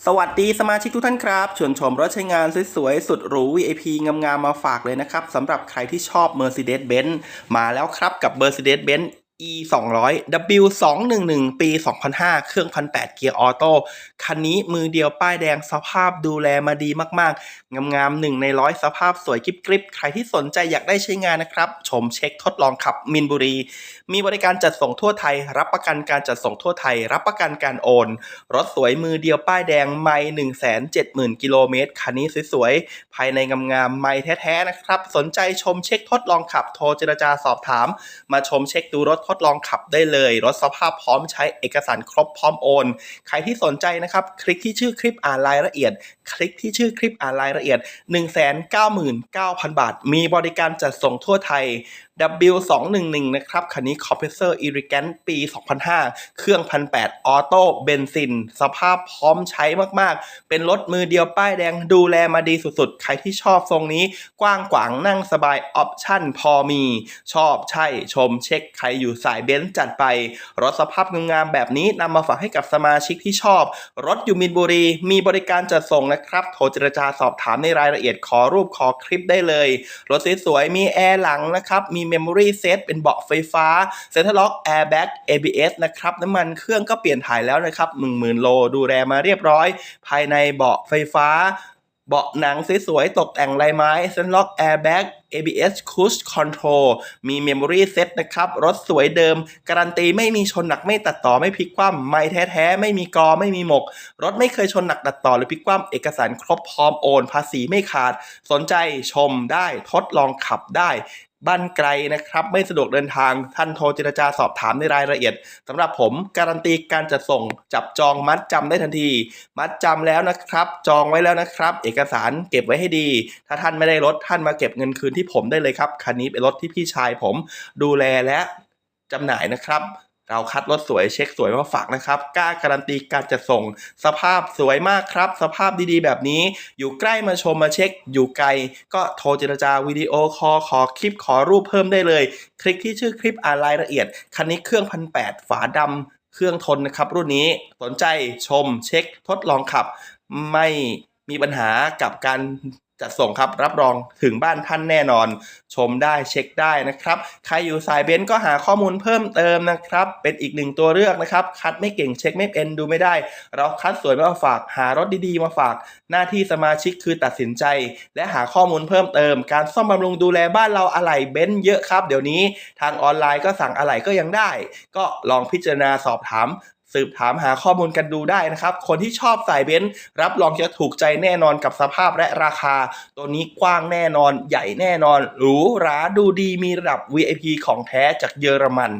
สวัสดีสมาชิกทุกท่านครับชวนชมรถใช้งานสวยๆ สุดหรู VIP งามๆมาฝากเลยนะครับสำหรับใครที่ชอบ Mercedes-Benz มาแล้วครับกับ Mercedes-Benz E 2 0 0 W 2 1 1ปี 2005 เครื่อง 1,800 เกียร์ออโต้ คันนี้มือเดียวป้ายแดงสภาพดูแลมาดีมากๆ งามๆหนึ่งในร้อยสภาพสวยกริบๆใครที่สนใจอยากได้ใช้งานนะครับ ชมเช็คทดลองขับมินบุรี มีบริการจัดส่งทั่วไทย รับประกันการจัดส่งทั่วไทย รับประกันการโอน รถสวยมือเดียวป้ายแดงไม่หนึ่งแสนเจ็ดหมื่นกิโลเมตร คันนี้สวยๆ ภายในงามๆไม่แท้ๆนะครับ สนใจชมเช็คทดลองขับ โทรเจรจาสอบถาม มาชมเช็คดูรถทดลองขับได้เลย รถสภาพพร้อมใช้เอกสารครบพร้อมโอน ใครที่สนใจนะครับ คลิกที่ชื่อคลิปอ่านรายละเอียด คลิกที่ชื่อคลิปอ่านรายละเอียด 199,000 บาท มีบริการจัดส่งทั่วไทย W 2 1 1 นะครับคันนี้ Compressor Irrigant ปี 2005 เครื่อง 1,800 ออโต้เบนซิน สภาพพร้อมใช้มากๆ เป็นรถมือเดียวป้ายแดงดูแลมาดีสุดๆ ใครที่ชอบทรงนี้ กว้างขวางนั่งสบายออปชั่นพอมี ชอบใช่ชมเช็คใครอยู่สายเบนซ์จัดไป รถสภาพงามๆแบบนี้นำมาฝากให้กับสมาชิกที่ชอบ รถอยู่มินบุรี มีบริการจัดส่งนะครับ โทรเจรจาสอบถามในรายละเอียดขอรูปขอคลิปได้เลย รถสวยๆมีแอร์หลังนะครับมีเมมโมรี่เซตเป็นเบาะไฟฟ้าเซ็นทรัลล็อกแอร์แบ็ก ABS นะครับน้ำมันเครื่องก็เปลี่ยนถ่ายแล้วนะครับ10,000 โลดูแลมาเรียบร้อย ภายในเบาะไฟฟ้าเบาะหนังสวยๆ ตกแต่งลายไม้เซ็นล็อกแอร์แบ็ก ABS Cruise Control มี Memory Set นะครับ รถสวยเดิม การันตีไม่มีชนหนักไม่ตัดต่อไม่พลิกคว่ำไม่แท้ๆ ไม่มีกอไม่มีหมก รถไม่เคยชนหนักตัดต่อหรือพลิกคว่ำเอกสารครบพร้อมโอน ภาษีไม่ขาด สนใจชมได้ทดลองขับได้ บ้านไกลนะครับไม่สะดวกเดินทางท่านโทรเจรจาสอบถามในรายละเอียดสำหรับผมการันตีการจัดส่งจับจองมัดจำได้ทันที มัดจำแล้วนะครับ จองไว้แล้วนะครับ เอกสารเก็บไว้ให้ดี ถ้าท่านไม่ได้รถท่านมาเก็บเงินคืนที่ผมได้เลยครับคันนี้เป็นรถที่พี่ชายผมดูแลและจำหน่ายนะครับ เราคัดรถสวยเช็คสวยมาฝากนะครับ กล้าการันตีการจัดส่ง สภาพสวยมากครับ สภาพดีๆ แบบนี้ อยู่ใกล้มาชมมาเช็ค อยู่ไกล ก็โทรเจรจาวิดีโอคอลขอคลิปขอรูปเพิ่มได้เลย คลิกที่ชื่อคลิปอ่านรายละเอียด คันนี้เครื่องพันแปดฝาดำเครื่องทนนะครับ รุ่นนี้สนใจชมเช็คทดลองขับ ไม่มีปัญหากับการ จัดส่งครับรับรองถึงบ้านท่านแน่นอน ชมได้เช็คได้นะครับ ใครอยู่สายเบนซ์ก็หาข้อมูลเพิ่มเติมนะครับ เป็นอีกหนึ่งตัวเลือกนะครับ คัดไม่เก่งเช็คไม่เป็นดูไม่ได้ เราคัดสวยมาฝาก หารถดีๆ มาฝาก หน้าที่สมาชิกคือตัดสินใจ และหาข้อมูลเพิ่มเติม การซ่อมบำรุงดูแลบ้านเราอะไหล่เบนซ์เยอะครับ เดี๋ยวนี้ทางออนไลน์ก็สั่งอะไหล่ก็ยังได้ ก็ลองพิจารณาสอบถาม สืบถามหาข้อมูลกันดูได้นะครับ คนที่ชอบสายเบนซ์รับรองจะถูกใจแน่นอนกับสภาพและราคา ตัวนี้กว้างแน่นอนใหญ่แน่นอนหรูหราดูดีมีระดับ VIP ของแท้จากเยอรมัน